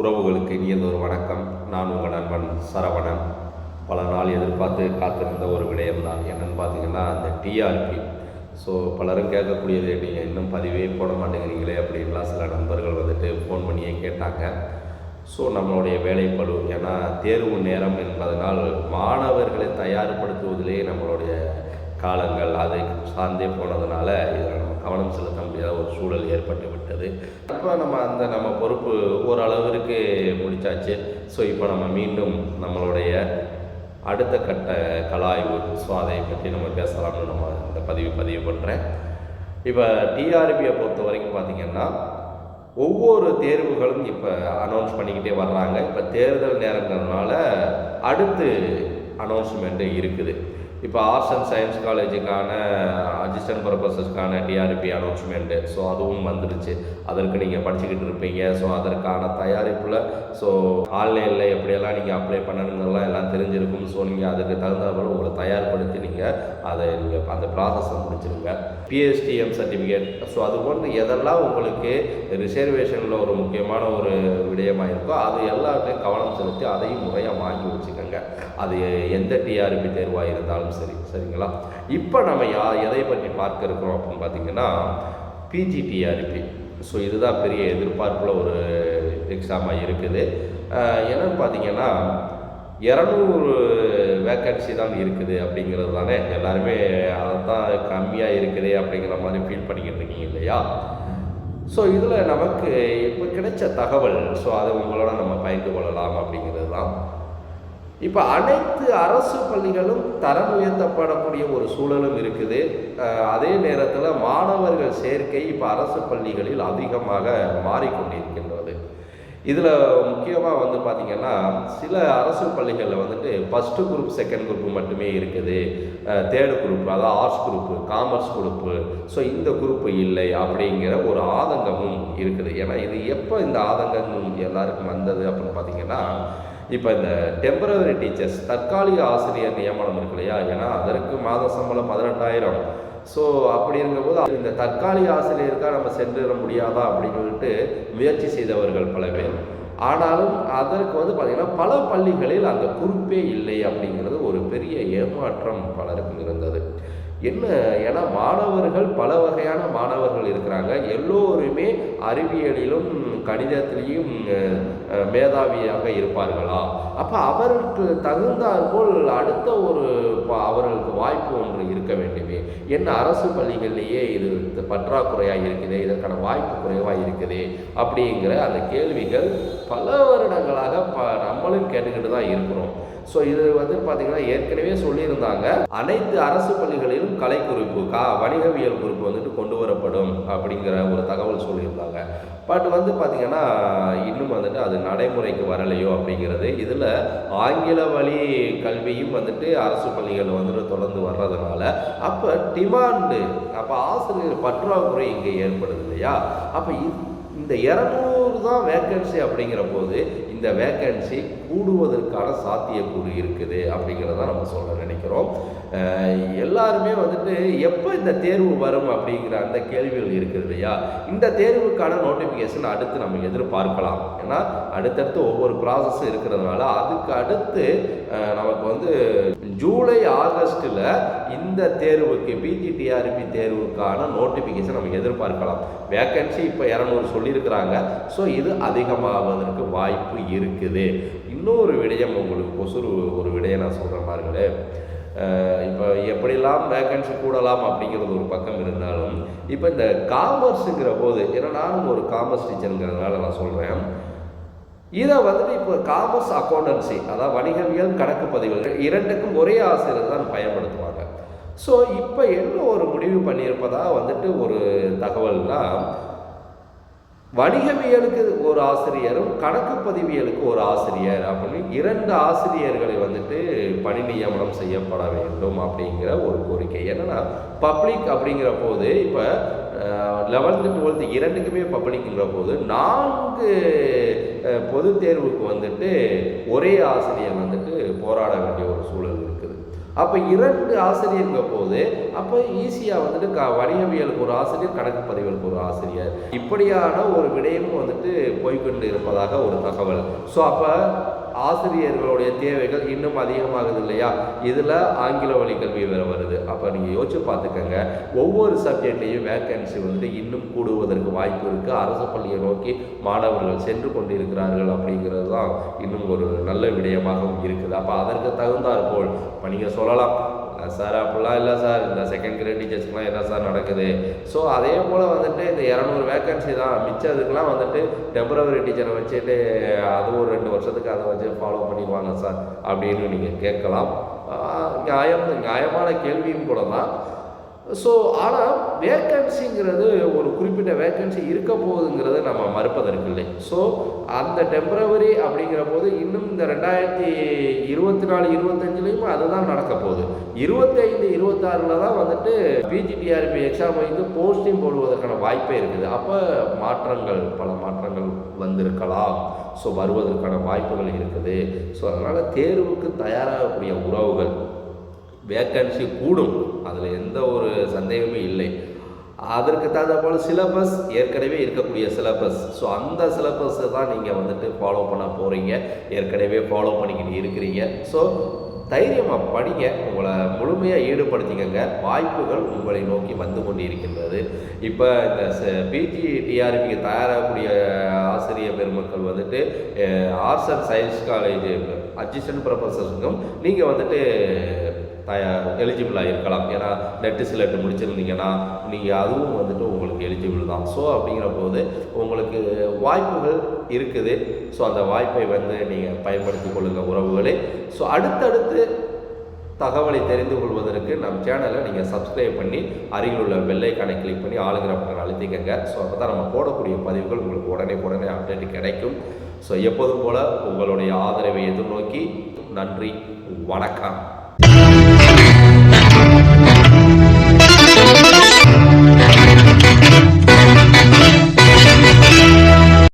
உறவுகளுக்கு இனியதொரு வணக்கம். நான் உங்கள் நண்பன் சரவணன். பல நாள் எதிர்பார்த்து காத்திருந்த ஒரு விடயம்தான். என்னென்னு பார்த்தீங்கன்னா அந்த டிஆர்பி ஸோ பலரும் கேட்கக்கூடியது நீங்கள் இன்னும் பதிவே போட மாட்டேங்கிறீங்களே அப்படின்லாம் சில நண்பர்கள் வந்துட்டு ஃபோன் பண்ணியே கேட்டாங்க. ஸோ நம்மளுடைய வேலைப்பளு ஏன்னா தேர்வு நேரம் என்பதனால் மாணவர்களை தயார்படுத்துவதிலே நம்மளுடைய காலங்கள் அதை சார்ந்தே போனதுனால இதில் நம்ம கவனம் செலுத்த முடியாத ஒரு சூழல் ஏற்பட்டு விட்டது. இப்போ நம்ம அந்த நம்ம பொறுப்பு ஓரளவிற்கு முடிச்சாச்சு. ஸோ இப்போ நம்ம மீண்டும் நம்மளுடைய அடுத்த கட்ட கலாய்வு ஸோ அதை பற்றி நம்ம பேசலாம்னு நம்ம இந்த பதிவு பதிவு பண்ணுறேன் இப்போ டிஆர்பியை பொறுத்த வரைக்கும் பார்த்திங்கன்னா ஒவ்வொரு தேர்வுகளும் இப்போ அனௌன்ஸ் பண்ணிக்கிட்டே வர்றாங்க. இப்போ தேர்தல் நேரங்கிறதுனால அடுத்து அனௌன்ஸ்மெண்ட்டு இருக்குது. இப்போ ஆர்ட்ஸ் அண்ட் சயின்ஸ் காலேஜுக்கான அசிஸ்டன்ட் பர்பஸஸ்க்கான டிஆர்பி அனௌன்ஸ்மெண்ட்டு ஸோ அதுவும் வந்துருச்சு அதற்கு நீங்கள் படிச்சுக்கிட்டு இருப்பீங்க. ஸோ அதற்கான தயாரிப்பில் ஸோ ஆன்லைனில் எப்படியெல்லாம் நீங்கள் அப்ளை பண்ணணுங்கிறலாம் எல்லாம் தெரிஞ்சிருக்கும். ஸோ நீங்கள் அதுக்கு தகுந்தாப்புல உங்களை தயார்படுத்தி நீங்கள் அதை நீங்கள் அந்த ப்ராசஸை முடிச்சிருங்க. பிஎஸ்டிஎம் சர்டிஃபிகேட் ஸோ அது போன்று எதெல்லாம் உங்களுக்கு ரிசர்வேஷனில் ஒரு முக்கியமான ஒரு விடயமாக இருக்கோ அது எல்லாத்தையும் கவனம் செலுத்தி அதையும் முறையாக வாங்கி வச்சுக்கோங்க. அது எந்த டிஆர்பி தேர்வாக இருந்தாலும் சரி. சரிங்களா? இப்போ நம்ம யா எதை பற்றி பார்க்க இருக்கிறோம் அப்படின்னு பார்த்தீங்கன்னா பிஜிடிஆர்பி ஸோ இதுதான் பெரிய எதிர்பார்ப்பில் ஒரு எக்ஸாமாக இருக்குது. அஹ் என்னன்னு பார்த்தீங்கன்னா இரநூறு வேக்கன்சி தான் இருக்குது அப்படிங்கிறது தானே? எல்லாருமே அதை தான் கம்மியாக இருக்குது அப்படிங்கிற மாதிரி ஃபீல் பண்ணிக்கிட்டு இருக்கீங்க இல்லையா? ஸோ இதில் நமக்கு இப்போ கிடைச்ச தகவல் ஸோ அதை உங்களோட நம்ம பகிர்ந்து கொள்ளலாம் அப்படிங்கிறது தான். இப்போ அனைத்து அரசு பள்ளிகளும் தரம் உயர்த்தப்படக்கூடிய ஒரு சூழலும் இருக்குது. அதே நேரத்தில் மாணவர்கள் சேர்க்கை இப்போ அரசு பள்ளிகளில் அதிகமாக மாறிக்கொண்டிருக்கின்றது. இதில் முக்கியமாக வந்து பார்த்திங்கன்னா சில அரசு பள்ளிகளில் வந்துட்டு ஃபஸ்ட்டு குரூப் செகண்ட் குரூப் மட்டுமே இருக்குது. தேர்டு குரூப் அதாவது arts group commerce group so இந்த குரூப்பு இல்லை அப்படிங்கிற ஒரு ஆதங்கமும் இருக்குது. ஏன்னா இது எப்போ இந்த ஆதங்கம் எல்லாருக்கும் வந்தது அப்படின்னு பார்த்திங்கன்னா இப்போ இந்த டெம்பரவரி டீச்சர்ஸ் தற்காலிக ஆசிரியர் நியமனம் இருக்கு இல்லையா? ஏன்னா அதற்கு மாத சம்பளம் பதினெட்டாயிரம். ஸோ அப்படி இருக்கும்போது இந்த தற்காலிக ஆசிரியருக்காக நம்ம சென்றுட முடியாதா அப்படின்னு சொல்லிட்டு முயற்சி செய்தவர்கள் பல பேர். ஆனாலும் அதற்கு வந்து பார்த்திங்கன்னா பல பள்ளிகளில் அந்த குறிப்பே இல்லை அப்படிங்கிறது ஒரு பெரிய ஏமாற்றம் பலருக்கும் இருந்தது. என்ன? ஏன்னா மாணவர்கள் பல வகையான மாணவர்கள் இருக்கிறாங்க. எல்லோருமே அறிவியலிலும் கணிதத்திலையும் மேதாவியாக இருப்பார்களா? அப்போ அவருக்கு தகுந்தாற்போல் அடுத்த ஒரு அவர்களுக்கு வாய்ப்பு ஒன்று இருக்க வேண்டுமே. என்ன அரசு பள்ளிகள்லேயே இது பற்றாக்குறையாக இருக்குது இதற்கான வாய்ப்பு குறைவாக இருக்குது அப்படிங்கிற அந்த கேள்விகள் பல வருடங்களாக ப நம்மளும் கேட்டுக்கிட்டு தான் இருக்கிறோம். ஸோ இது வந்து பார்த்திங்கன்னா ஏற்கனவே சொல்லியிருந்தாங்க அனைத்து அரசு பள்ளிகளிலும் கலை குறிப்பு கா வணிகவியல் குறிப்பு வந்துட்டு கொண்டு வரப்படும் அப்படிங்கிற ஒரு தகவல் சொல்லியிருந்தாங்க. பட் வந்து பார்த்திங்கன்னா இன்னும் வந்துட்டு அது நடைமுறைக்கு வரலையோ அப்படிங்கிறது இதில் ஆங்கில வழி கல்வியும் வந்துட்டு அரசு பள்ளிகள் வந்துட்டு தொடர்ந்து வர்றதுனால அப்போ டிமாண்டு அப்போ ஆசிரியர் பற்றாக்குறை இங்கே ஏற்படுது இல்லையா? அப்போ இந்த இரநூறு தான் வேக்கன்சி அப்படிங்கிற போது இந்த வேக்கன்சி கூடுவதற்கான சாத்தியக்கூறு இருக்குது அப்படிங்கிறத நம்ம சொல்ல நினைக்கிறோம். எல்லாருமே வந்துட்டு எப்போ இந்த தேர்வு வரும் அப்படிங்கிற அந்த கேள்விகள் இருக்குது இல்லையா? இந்த தேர்வுக்கான நோட்டிஃபிகேஷன் அடுத்து நம்ம எதிர்பார்க்கலாம். ஏன்னா அடுத்தடுத்து ஒவ்வொரு ப்ராசஸும் இருக்கிறதுனால அதுக்கு அடுத்து நமக்கு வந்து ஜூலை ஆகஸ்ட்டில் இந்த தேர்வுக்கு பிஜிடிஆர்பி தேர்வுக்கான நோட்டிஃபிகேஷன் நம்ம எதிர்பார்க்கலாம். வேக்கன்சி இப்போ இரநூறு சொல்லியிருக்கிறாங்க. ஸோ இது அதிகமாவதற்கு வாய்ப்பு இருக்குது. இன்னொரு விடயம் உங்களுக்கு கொசுறு ஒரு விடயம் நான் சொல்கிறேன் பாருங்களேன் இப்போ எப்படிலாம் வேக்கன்சி கூடலாம் அப்படிங்கிறது ஒரு பக்கம் இருந்தாலும் இப்போ இந்த காமர்ஸுங்கிற போது ஏன்னா நானும் ஒரு காமர்ஸ் டீச்சருங்கிறதுனால நான் சொல்கிறேன் இதை வந்துட்டு இப்போ காமர்ஸ் அக்கௌண்டன்சி அதாவது வணிகவியல் கணக்கு பதிவுகள் இரண்டுக்கும் ஒரே ஆசிரியர் தான் பயன்படுத்துவாங்க. ஸோ இப்போ என்ன ஒரு முடிவு பண்ணியிருப்பதா வந்துட்டு ஒரு தகவல்னா வணிகவியலுக்கு ஒரு ஆசிரியரும் கணக்கு பதிவியலுக்கு ஒரு ஆசிரியர் அப்படின்னு இரண்டு ஆசிரியர்களை வந்துட்டு பணி நியமனம் செய்யப்பட வேண்டும் அப்படிங்கிற ஒரு கோரிக்கை. என்னன்னா பப்ளிக் அப்படிங்கிற போது இப்போ லெவன்த்து டுவெல்த்து இரண்டுக்குமே பப்ளிக்ங்கிற போது நான்கு பொது தேர்வுக்கு வந்துட்டு ஒரே ஆசிரியர் வந்துட்டு போராட வேண்டிய ஒரு சூழல் இருக்குது. அப்போ இரண்டு ஆசிரியருங்க போது அப்போ ஈஸியாக வந்துட்டு க வணிகவியலுக்கு ஒரு ஆசிரியர் கணக்கு பதிவுகளுக்கு ஒரு ஆசிரியர். இப்படியான ஒரு விடயமும் வந்துட்டு போய்கொண்டு இருப்பதாக ஒரு தகவல். ஸோ அப்போ ஆசிரியர்களுடைய தேவைகள் இன்னும் அதிகமாகுது இல்லையா இதில் ஆங்கில வழி கல்வி வேறு வருது. அப்போ நீங்கள் யோசிச்சு பார்த்துக்கங்க. ஒவ்வொரு சப்ஜெக்ட்லேயும் வேக்கன்சி வந்துட்டு இன்னும் கூடுவதற்கு வாய்ப்பு இருக்குது அரசு பள்ளியை நோக்கி மாணவர்கள் சென்று கொண்டிருக்கிறார்கள் அப்படிங்கிறது தான் இன்னும் ஒரு நல்ல விடயமாகவும் இருக்குது. அப்போ அதற்கு தகுந்தாற்போல் இப்போ நீங்கள் சொல்லலாம். சார் அப்படிலாம் இல்லை சார். இந்த செகண்ட் கிரேட் டீச்சர்ஸ்க்குலாம் என்ன சார் நடக்குது? ஸோ அதே போல் வந்துட்டு இந்த இரநூறு வேக்கன்சி தான். மிச்சதுக்கெலாம் வந்துட்டு டெம்பரவரி டீச்சரை வச்சுட்டு அது ஒரு ரெண்டு வருஷத்துக்கு அதை வச்சு ஃபாலோ பண்ணிடுவாங்க சார். அப்படின்னு நீங்கள் கேட்கலாம். நியாயம் நியாயமான கேள்வியும் கூட தான். ஸோ ஆனால் வேக்கன்சிங்கிறது ஒரு குறிப்பிட்ட வேக்கன்சி இருக்க போகுதுங்கிறத நம்ம மறுப்பதற்கு இல்லை ஸோ அந்த டெம்பரவரி அப்படிங்கிற போது இன்னும் இந்த ரெண்டாயிரத்தி இருபத்தி நாலு இருபத்தஞ்சுலேயும் அதுதான் நடக்க போகுது. இருபத்தைந்து இருபத்தாறில் தான் வந்துட்டு பிஜிடிஆர்பி எக்ஸாம் வந்து போஸ்டிங் போடுவதற்கான வாய்ப்பே இருக்குது. அப்போ மாற்றங்கள் பல மாற்றங்கள் வந்திருக்கலாம். ஸோ வருவதற்கான வாய்ப்புகள் இருக்குது. ஸோ அதனால் தேர்வுக்கு தயாராகக்கூடிய உறவுகள் வேக்கன்சி கூடும். அதில் எந்த ஒரு சந்தேகமும் இல்லை. அதற்கு தகுந்த போல் சிலபஸ் ஏற்கனவே இருக்கக்கூடிய சிலபஸ் ஸோ அந்த சிலபஸை தான் நீங்கள் வந்துட்டு ஃபாலோ பண்ண போகிறீங்க ஏற்கனவே ஃபாலோ பண்ணிக்கிட்டு இருக்கிறீங்க. ஸோ தைரியமாக படிங்க. உங்களை முழுமையாக ஈடுபடுத்திக்கங்க. வாய்ப்புகள் உங்களை நோக்கி வந்து கொண்டு இருக்கின்றது இப்போ இந்த பிஜி டிஆர்பிக்கு தயாராகக்கூடிய ஆசிரியர் பெருமக்கள் வந்துட்டு arts and science college assistant ப்ரொஃபஸர்ஸுக்கும் நீங்கள் வந்துட்டு எலிஜிபிளாக இருக்கலாம் ஏன்னா நெட்டு சிலட்டு முடிச்சிருந்தீங்கன்னா நீங்கள் அதுவும் வந்துட்டு உங்களுக்கு எலிஜிபிள் தான். ஸோ அப்படிங்கிற போது உங்களுக்கு வாய்ப்புகள் இருக்குது. ஸோ அந்த வாய்ப்பை வந்து நீங்கள் பயன்படுத்தி கொள்ளுங்கள் உறவுகளே. ஸோ அடுத்தடுத்து தகவலை தெரிந்து கொள்வதற்கு நம் சேனலை நீங்கள் சப்ஸ்கிரைப் பண்ணி அருகில் உள்ள வெள்ளைக்கானை கிளிக் பண்ணி ஆளுங்கிற பக்கம் அழுத்திக்கங்க. ஸோ அப்போ தான் நம்ம போடக்கூடிய பதிவுகள் உங்களுக்கு உடனே உடனே அப்டேட் கிடைக்கும். ஸோ எப்போதும் போல் உங்களுடைய ஆதரவை எதிர்நோக்கி நன்றி வணக்கம்.